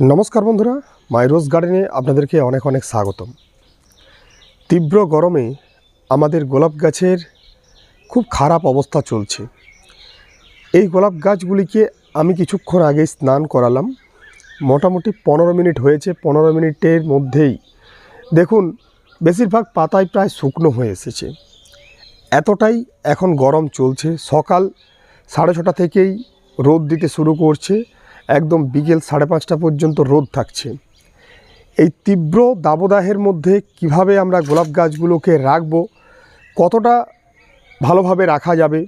নমস্কার বন্ধুরা মাইরোজ গার্ডেনে আপনাদেরকে অনেক অনেক স্বাগতম। তীব্র গরমে আমাদের গোলাপ গাছের খুব খারাপ অবস্থা চলছে। এই গোলাপ গাছগুলিকে আমি কিছুক্ষণ আগে স্নান করালাম। মোটামুটি পনেরো মিনিট হয়েছে, পনেরো মিনিটের মধ্যেই। দেখুন, বেশিরভাগ পাতায় প্রায় শুকনো হয়ে এসেছে। এতটাই এখন গরম চলছে। সকাল সাড়ে ছটা থেকেই রোদ দিতে শুরু করছে। একদম বিকেল সাড়ে পাঁচটা পর্যন্ত রোদ থাকছে। এই তীব্র দাবদাহের মধ্যে কীভাবে আমরা গোলাপ গাছগুলোকে রাখব, কতটা ভালোভাবে রাখা যাবে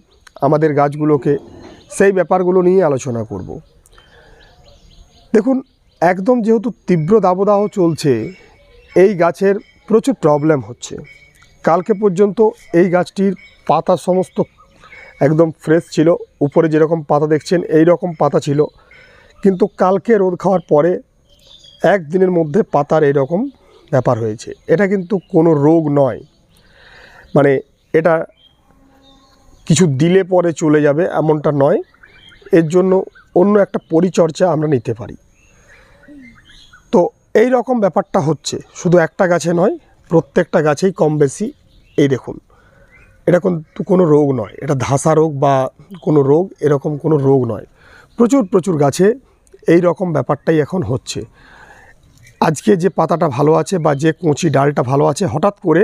আমাদের গাছগুলোকে, সেই ব্যাপারগুলো নিয়ে আলোচনা করব। দেখুন, একদম যেহেতু তীব্র দাবদাহ চলছে, এই গাছের প্রচুর প্রবলেম হচ্ছে। কালকে পর্যন্ত এই গাছটির পাতা সমস্ত একদম ফ্রেশ ছিল, উপরে যেরকম পাতা দেখছেন এই রকম পাতা ছিল। কিন্তু কালকে রোদ খাওয়ার পরে একদিনের মধ্যে পাতার এরকম ব্যাপার হয়েছে। এটা কিন্তু কোনো রোগ নয়। মানে এটা কিছু দিলে পরে চলে যাবে এমনটা নয়। এর জন্য অন্য একটা পরিচর্যা আমরা নিতে পারি। তো এই রকম ব্যাপারটা হচ্ছে। শুধু একটা গাছে নয়, প্রত্যেকটা গাছেই কম বেশি এই দেখুন। এটা কিন্তু কোনো রোগ নয়। এটা ধাসা রোগ বা কোনো রোগ, এরকম কোনো রোগ নয়। প্রচুর প্রচুর গাছে এই রকম ব্যাপারটাই এখন হচ্ছে। আজকে যে পাতাটা ভালো আছে বা যে কচি ডালটা ভালো আছে, হঠাৎ করে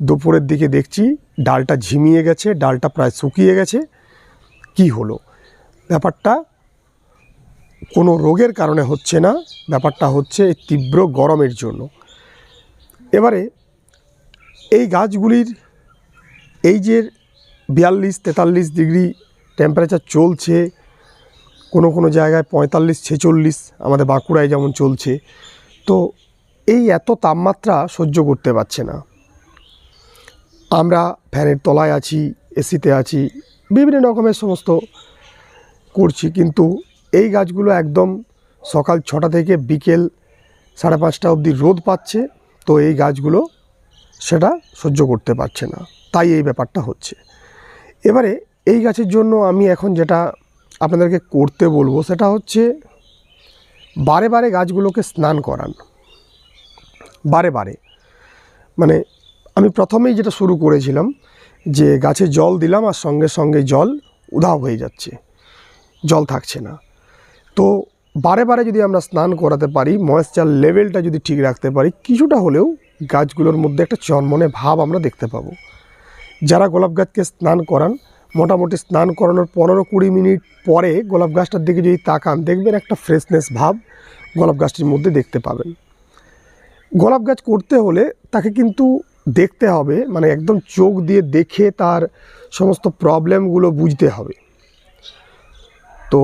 দুপুরের দিকে দেখছি ডালটা ঝিমিয়ে গেছে, ডালটা প্রায় শুকিয়ে গেছে। কি হলো? ব্যাপারটা কোনো রোগের কারণে হচ্ছে না, ব্যাপারটা হচ্ছে তীব্র গরমের জন্য। এবারে এই গাছগুলির এই যে বিয়াল্লিশ তেতাল্লিশ ডিগ্রি টেম্পারেচার চলছে কোনো কোনো জায়গায় পঁয়তাল্লিশ, ছেচল্লিশ আমাদের বাঁকুড়ায় যেমন চলছে, তো এই এত তাপমাত্রা সহ্য করতে পারছে না। আমরা ফ্যানের তলায় আছি, এসিতে আছি, বিভিন্ন রকমের সমস্ত করছি, কিন্তু এই গাছগুলো একদম সকাল ছটা থেকে বিকেল সাড়ে পাঁচটা অবধি রোদ পাচ্ছে, তো এই গাছগুলো সেটা সহ্য করতে পারছে না। তাই এই ব্যাপারটা হচ্ছে। এবারে এই গাছের জন্য আমি এখন যেটা আপনাদেরকে করতে বলব, সেটা হচ্ছে বারে বারে গাছগুলোকে স্নান করান। বারে বারে। মানে আমি প্রথমেই যেটা শুরু করেছিলাম, যে গাছে জল দিলাম আর সঙ্গে সঙ্গে জল উধাও হয়ে যাচ্ছে, জল থাকছে না। তো বারে বারে যদি আমরা স্নান করাতে পারি ময়েশ্চার লেভেলটা যদি ঠিক রাখতে পারি, কিছুটা হলেও গাছগুলোর মধ্যে একটা চনমনে ভাব আমরা দেখতে পাবো। যারা গোলাপ গাছকে স্নান করান মোটামুটি স্নান করানোর পনেরো কুড়ি মিনিট পরে গোলাপ গাছটার দিকে যদি তাকান, দেখবেন একটা ফ্রেশনেস ভাব গোলাপ গাছটির মধ্যে দেখতে পাবেন। গোলাপ গাছ করতে হলে তাকে কিন্তু দেখতে হবে মানে একদম চোখ দিয়ে দেখে তার সমস্ত প্রবলেমগুলো বুঝতে হবে। তো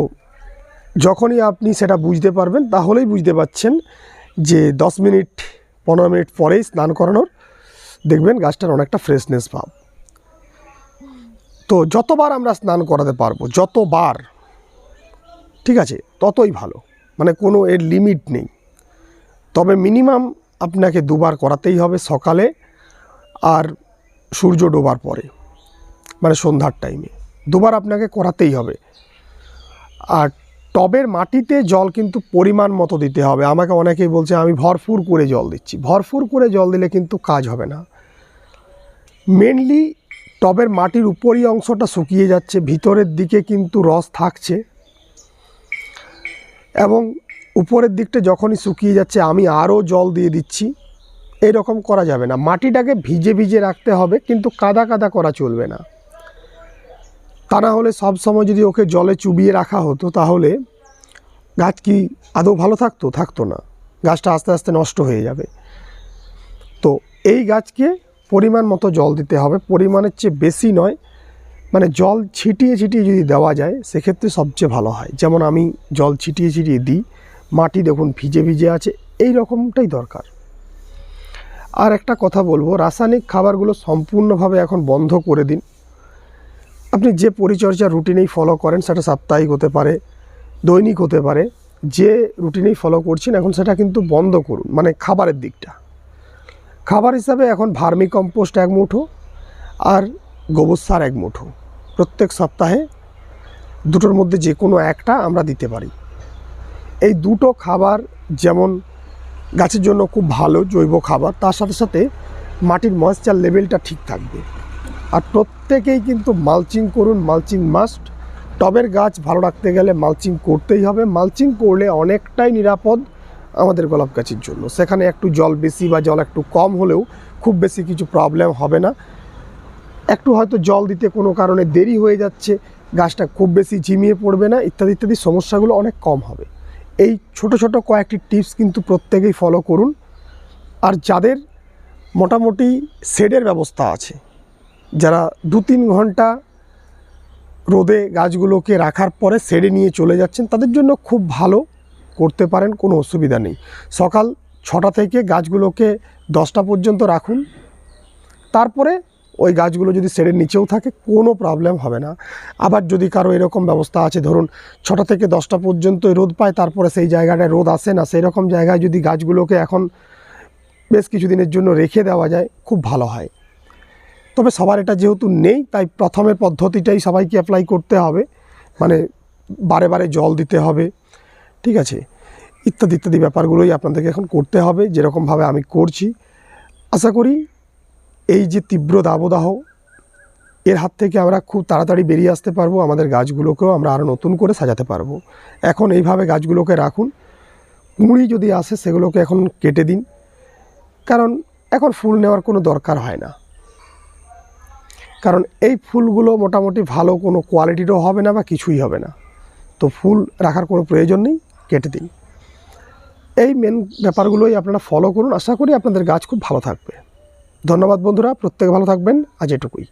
যখনই আপনি সেটা বুঝতে পারবেন, তাহলেই বুঝতে পাচ্ছেন যে দশ মিনিট, পনেরো মিনিট পরেই স্নান করানোর, দেখবেন গাছটার অনেকটা ফ্রেশনেস ভাব। তো যতবার আমরা স্নান করাতে পারব, যতবার, ঠিক আছে, ততই ভালো। মানে কোনো এর লিমিট নেই। তবে মিনিমাম আপনাকে দুবার করাতেই হবে সকালে আর সূর্য ডোবার পরে মানে সন্ধ্যার টাইমে দুবার আপনাকে করাতেই হবে। আর টবের মাটিতে জল কিন্তু পরিমাণ মতো দিতে হবে। আমাকে অনেকেই বলছে, আমি ভরপুর করে জল দিচ্ছি। ভরপুর করে জল দিলে কিন্তু কাজ হবে না। মেনলি টবের মাটির উপরই অংশটা শুকিয়ে যাচ্ছে, ভিতরের দিকে কিন্তু রস থাকছে। এবং উপরের দিকটা যখনই শুকিয়ে যাচ্ছে, আমি আরও জল দিয়ে দিচ্ছি। এই রকম করা যাবে না। মাটিটাকে ভিজে ভিজে রাখতে হবে, কিন্তু কাদা কাদা করা চলবে না। তা না হলে সব সময় যদি ওকে জলে চুবিয়ে রাখা হতো, তাহলে গাছ কি আদৌ ভালো থাকতো? থাকতো না। গাছটা আস্তে আস্তে নষ্ট হয়ে যাবে। তো এই গাছকে পরিমাণ মতো জল দিতে হবে। পরিমাণের চেয়ে বেশি নয় মানে জল ছিটিয়ে ছিটিয়ে যদি দেওয়া যায়, সেক্ষেত্রে সবচেয়ে ভালো হয়। যেমন আমি জল ছিটিয়ে ছিটিয়ে দিই, মাটি দেখুন ভিজে ভিজে আছে, এই রকমটাই দরকার। আর একটা কথা বলব, রাসায়নিক খাবারগুলো সম্পূর্ণভাবে এখন বন্ধ করে দিন। আপনি যে পরিচর্যা রুটিনেই ফলো করেন, সেটা সাপ্তাহিক হতে পারে, দৈনিক হতে পারে, যে রুটিনেই ফলো করছেন, এখন সেটা কিন্তু বন্ধ করুন মানে খাবারের দিকটা। খাবার হিসাবে এখন ভার্মি কম্পোস্ট এক মুঠো আর গোবর সার এক মুঠো। প্রত্যেক সপ্তাহে দুটোর মধ্যে যে কোনো একটা আমরা দিতে পারি। এই দুটো খাবার যেমন গাছের জন্য খুব ভালো জৈব খাবার, তার সাথে সাথে মাটির ময়েশ্চার লেভেলটা ঠিক থাকবে। আর প্রত্যেকেই কিন্তু মালচিং করুন মালচিং মাস্ট টবের গাছ ভালো রাখতে গেলে মালচিং করতেই হবে। মালচিং করলে অনেকটাই নিরাপদ। আমাদের গোলাপ গাছের জন্য। সেখানে একটু জল বেশি বা জল একটু কম হলেও খুব বেশি কিছু প্রবলেম হবে না। একটু হয়তো জল দিতে কোনো কারণে দেরি হয়ে যাচ্ছে, গাছটা খুব বেশি ঝিমিয়ে পড়বে না, ইত্যাদি ইত্যাদি সমস্যাগুলো অনেক কম হবে। এই ছোট ছোট কয়েকটি টিপস কিন্তু প্রত্যেকেই ফলো করুন। আর যাদের মোটামুটি শেডের ব্যবস্থা আছে, যারা দু তিন ঘণ্টা রোদে গাছগুলোকে রাখার পরে শেডে নিয়ে চলে যাচ্ছেন, তাদের জন্য খুব ভালো। করতে পারেন, কোনো অসুবিধা নেই। সকাল ছটা থেকে গাছগুলোকে দশটা পর্যন্ত রাখুন। তারপরে ওই গাছগুলো যদি শেডের নিচেও থাকে, কোনো প্রবলেম হবে না। আবার যদি কারও এরকম ব্যবস্থা আছে, ধরুন ছটা থেকে দশটা পর্যন্ত রোদ পায়, তারপরে সেই জায়গাটায় রোদ আসে না সেই রকম জায়গায় যদি গাছগুলোকে এখন বেশ কিছুদিনের জন্য রেখে দেওয়া যায়, খুব ভালো হয়। তবে সবার এটা যেহেতু নেই, তাই প্রথমের পদ্ধতিটাই সবাইকে অ্যাপ্লাই করতে হবে। মানে বারে বারে জল দিতে হবে। ঠিক আছে? ইত্যাদি ইত্যাদি ব্যাপারগুলোই আপনাদেরকে এখন করতে হবে, যেরকমভাবে আমি করছি। আশা করি এই যে তীব্র দাবদাহ, এর হাত থেকে আমরা খুব তাড়াতাড়ি বেরিয়ে আসতে পারব, আমাদের গাছগুলোকেও আমরা আরও নতুন করে সাজাতে পারব। এখন এইভাবে গাছগুলোকে রাখুন, কুঁড়ি যদি আসে সেগুলোকে এখন কেটে দিন, কারণ এখন ফুল নেওয়ার কোনো দরকার হয় না। কারণ এই ফুলগুলো মোটামুটি ভালো কোনো কোয়ালিটিরও হবে না বা কিছুই হবে না। তো ফুল রাখার কোনো প্রয়োজন নেই কেটে দিন এই মেন ব্যাপারগুলোই আপনারা ফলো করুন। আশা করি আপনাদের গাছ খুব ভালো থাকবে। ধন্যবাদ বন্ধুরা, প্রত্যেকে ভালো থাকবেন। আজ এটুকুই।